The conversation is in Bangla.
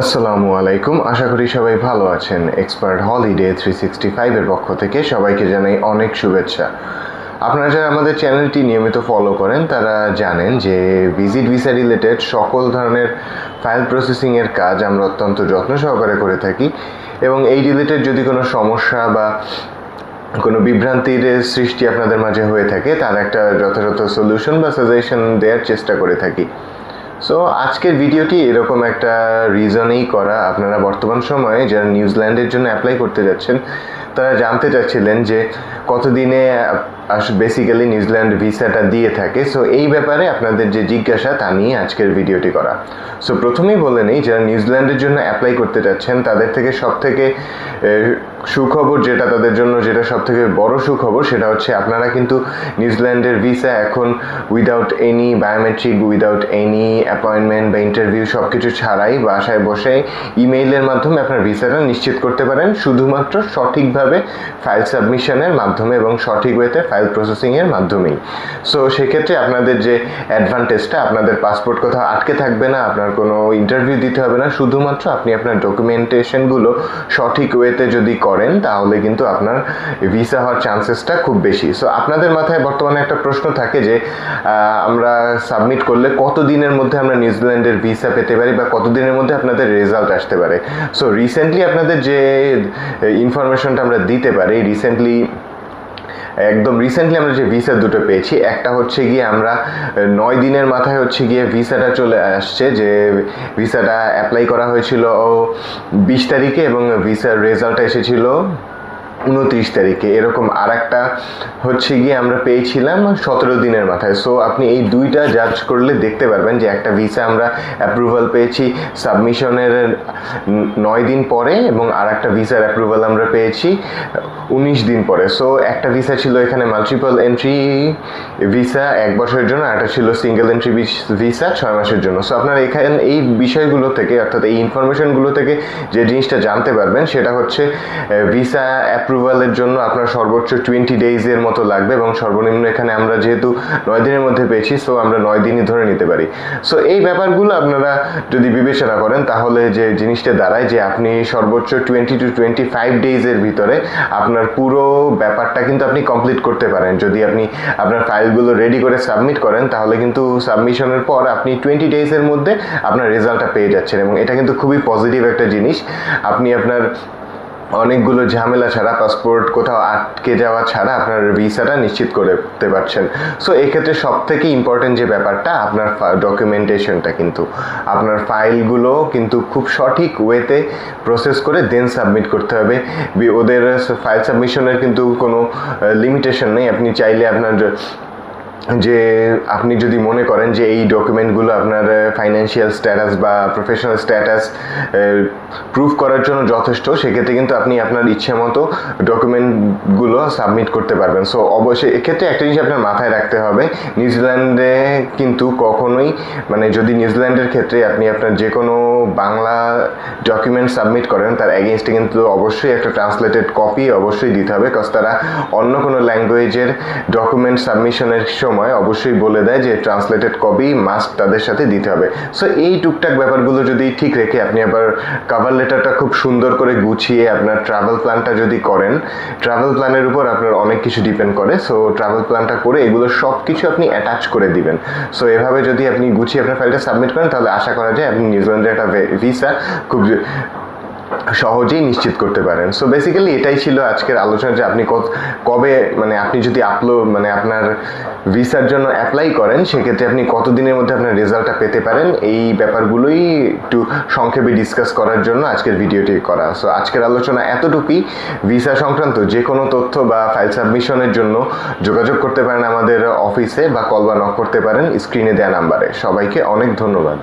আসসালামু আলাইকুম। আশা করি সবাই ভালো আছেন। এক্সপার্ট হলিডে থ্রি সিক্সটি ফাইভের পক্ষ থেকে সবাইকে জানাই অনেক শুভেচ্ছা। আপনারা যারা আমাদের চ্যানেলটি নিয়মিত ফলো করেন, তারা জানেন যে ভিজিট ভিসা রিলেটেড সকল ধরনের ফাইল প্রসেসিংয়ের কাজ আমরা অত্যন্ত যত্ন সহকারে করে থাকি এবং এই রিলেটেড যদি কোনো সমস্যা বা কোনো বিভ্রান্তির সৃষ্টি আপনাদের মাঝে হয়ে থাকে, তার একটা যথাযথ সলিউশন বা সাজেশন দেওয়ার চেষ্টা করে থাকি। সো আজকের ভিডিওটি এরকম একটা রিজনেই করা আপনারা বর্তমান সময়ে যারা নিউজিল্যান্ডের জন্য অ্যাপ্লাই করতে যাচ্ছেন, তারা জানতে চাচ্ছিলেন যে কতদিনে বেসিক্যালি নিউজিল্যান্ড ভিসাটা দিয়ে থাকে। সো এই ব্যাপারে আপনাদের যে জিজ্ঞাসা, তা নিয়ে আজকের ভিডিওটি করা। সো প্রথমেই বলে নেই, যারা নিউজিল্যান্ডের জন্য অ্যাপ্লাই করতে যাচ্ছেন, তাদের থেকে সব থেকে সুখবর যেটা তাদের জন্য, যেটা সব থেকে বড় সুখবর, সেটা হচ্ছে আপনারা কিন্তু নিউজিল্যান্ডের ভিসা এখন without any biometric without any appointment বা ইন্টারভিউ সব কিছু ছাড়াই বাসায় বসে ইমেইলের মাধ্যমে আপনার ভিসাটা নিশ্চিত করতে পারেন। শুধুমাত্র সঠিকভাবে ফাইল সাবমিশনের মাধ্যমে এবং সঠিক ওয়েতে ফাইল প্রসেসিংয়ের মাধ্যমেই। সো সেক্ষেত্রে আপনাদের যে অ্যাডভান্টেজটা আপনাদের পাসপোর্ট কোথাও আটকে থাকবে না, আপনার কোনো ইন্টারভিউ দিতে হবে না। শুধুমাত্র আপনি আপনার ডকুমেন্টেশনগুলো সঠিক ওয়েতে যদি করেন তাহলে কিন্তু আপনার ভিসা হওয়ার চান্সেসটা খুব বেশি। সো আপনাদের মাথায় বর্তমানে একটা প্রশ্ন থাকে যে আমরা সাবমিট করলে কত দিনের মধ্যে আমরা নিউজিল্যান্ডের ভিসা পেতে পারি বা কত দিনের মধ্যে আপনাদের রেজাল্ট আসতে পারে? সো রিসেন্টলি আপনাদের যে ইনফরমেশনটা আমরা দিতে পারি রিসেন্টলি একদম রিসেন্টলি আমরা যে ভিসা দুটো পেয়েছি, একটা হচ্ছে গিয়ে আমরা নয় দিনের মাথায় হচ্ছে গিয়ে ভিসাটা চলে আসছে যে ভিসাটা অ্যাপ্লাই করা হয়েছিল বিশ তারিখে এবং ভিসার রেজাল্টটা এসেছিল উনত্রিশ তারিখে। এরকম আর একটা হচ্ছে গিয়ে আমরা পেয়েছিলাম সতেরো দিনের মাথায়। সো আপনি এই দুইটা জাজ করলে দেখতে পারবেন যে একটা ভিসা আমরা অ্যাপ্রুভাল পেয়েছি সাবমিশনের নয় দিন পরে এবং আর একটা ভিসার অ্যাপ্রুভাল আমরা পেয়েছি উনিশ দিন পরে। সো একটা ভিসা ছিল এখানে মাল্টিপল এন্ট্রি ভিসা এক বছরের জন্য একটা ছিল সিঙ্গেল এন্ট্রি ভিসা ছয় মাসের জন্য। সো আপনার এখানে, এই বিষয়গুলো থেকে, অর্থাৎ এই ইনফরমেশনগুলো থেকে যে জিনিসটা জানতে পারবেন, সেটা হচ্ছে ভিসা অ্যাপ্রুভালের জন্য আপনার সর্বোচ্চ টোয়েন্টি ডেইজের মতো লাগবে এবং সর্বনিম্ন এখানে আমরা যেহেতু নয় দিনের মধ্যে পেয়েছি সো আমরা নয় দিনই ধরে নিতে পারি। সো এই ব্যাপারগুলো আপনারা যদি বিবেচনা করেন, তাহলে যে জিনিসটা দাঁড়ায় যে আপনি সর্বোচ্চ টোয়েন্টি টু টোয়েন্টি ফাইভ ডেইজের ভিতরে আপনার পুরো ব্যাপারটা কিন্তু আপনি কমপ্লিট করতে পারেন। যদি আপনি আপনার ফাইলগুলো রেডি করে সাবমিট করেন, তাহলে কিন্তু সাবমিশনের পর আপনি টোয়েন্টি ডেইজের মধ্যে আপনার রেজাল্টটা পেয়ে যাচ্ছেন এবং এটা কিন্তু খুবই পজিটিভ একটা জিনিস। আপনি আপনার অনেকগুলো ঝামেলা ছাড়া পাসপোর্ট কোথাও আটকে যাওয়া ছাড়া আপনার ভিসাটা নিশ্চিত করতে পারছেন। সো এক্ষেত্রে সব থেকে ইম্পর্টেন্ট যে ব্যাপারটা, আপনার ডকুমেন্টেশনটা কিন্তু। আপনার ফাইলগুলো কিন্তু খুব সঠিক ওয়েতে প্রসেস করে দেন সাবমিট করতে হবে। ওদের ফাইল সাবমিশনের কিন্তু কোনো লিমিটেশন নেই। আপনি চাইলে আপনার যে আপনি যদি মনে করেন যে এই ডকুমেন্টগুলো আপনার ফাইন্যান্সিয়াল স্ট্যাটাস বা প্রফেশনাল স্ট্যাটাস প্রুফ করার জন্য যথেষ্ট, সেক্ষেত্রে কিন্তু আপনি আপনার ইচ্ছে মতো ডকুমেন্টগুলো সাবমিট করতে পারবেন। সো অবশ্যই এক্ষেত্রে একটা জিনিস আপনার মাথায় রাখতে হবে, নিউজিল্যান্ডে কিন্তু কখনোই মানে যদি নিউজিল্যান্ডের ক্ষেত্রে আপনি আপনার যে কোনো বাংলা ডকুমেন্ট সাবমিট করেন, তার এগেনস্টে কিন্তু অবশ্যই একটা ট্রান্সলেটেড কপি অবশ্যই দিতে হবে কজ তারা অন্য কোনো ল্যাঙ্গুয়েজের ডকুমেন্ট সাবমিশনের সময় অবশ্যই বলে দেয় যে ট্রান্সলেটেড কপি মাস্ক তাদের সাথে দিতে হবে। সো এই টুকটাক ব্যাপারগুলো যদি ঠিক রেখে আপনি আবার কাভার লেটারটা খুব সুন্দর করে গুছিয়ে আপনার ট্রাভেল প্ল্যানটা যদি করেন ট্রাভেল প্ল্যানের উপর আপনার অনেক কিছু ডিপেন্ড করে। সো ট্রাভেল প্ল্যানটা করে এগুলো সব কিছু আপনি অ্যাটাচ করে দিবেন। সো এভাবে যদি আপনি গুছিয়ে আপনার ফাইলটা সাবমিট করেন, তাহলে আশা করা যায় আপনি নিউজিল্যান্ডের একটা ভিসা খুব সহজেই নিশ্চিত করতে পারেন। সো বেসিক্যালি এটাই ছিল আজকের আলোচনা যে আপনি কবে মানে আপনি যদি আপলো মানে আপনার ভিসার জন্য অ্যাপ্লাই করেন, সেক্ষেত্রে আপনি কত দিনের মধ্যে আপনার রেজাল্টটা পেতে পারেন? এই ব্যাপারগুলোই একটু সংক্ষেপে ডিসকাস করার জন্য আজকের ভিডিওটি করা। সো আজকের আলোচনা এতটুকুই। ভিসা সংক্রান্ত যে কোনো তথ্য বা ফাইল সাবমিশনের জন্য যোগাযোগ করতে পারেন আমাদের অফিসে বা কল বা নক করতে পারেন স্ক্রিনে দেওয়া নাম্বারে সবাইকে অনেক ধন্যবাদ।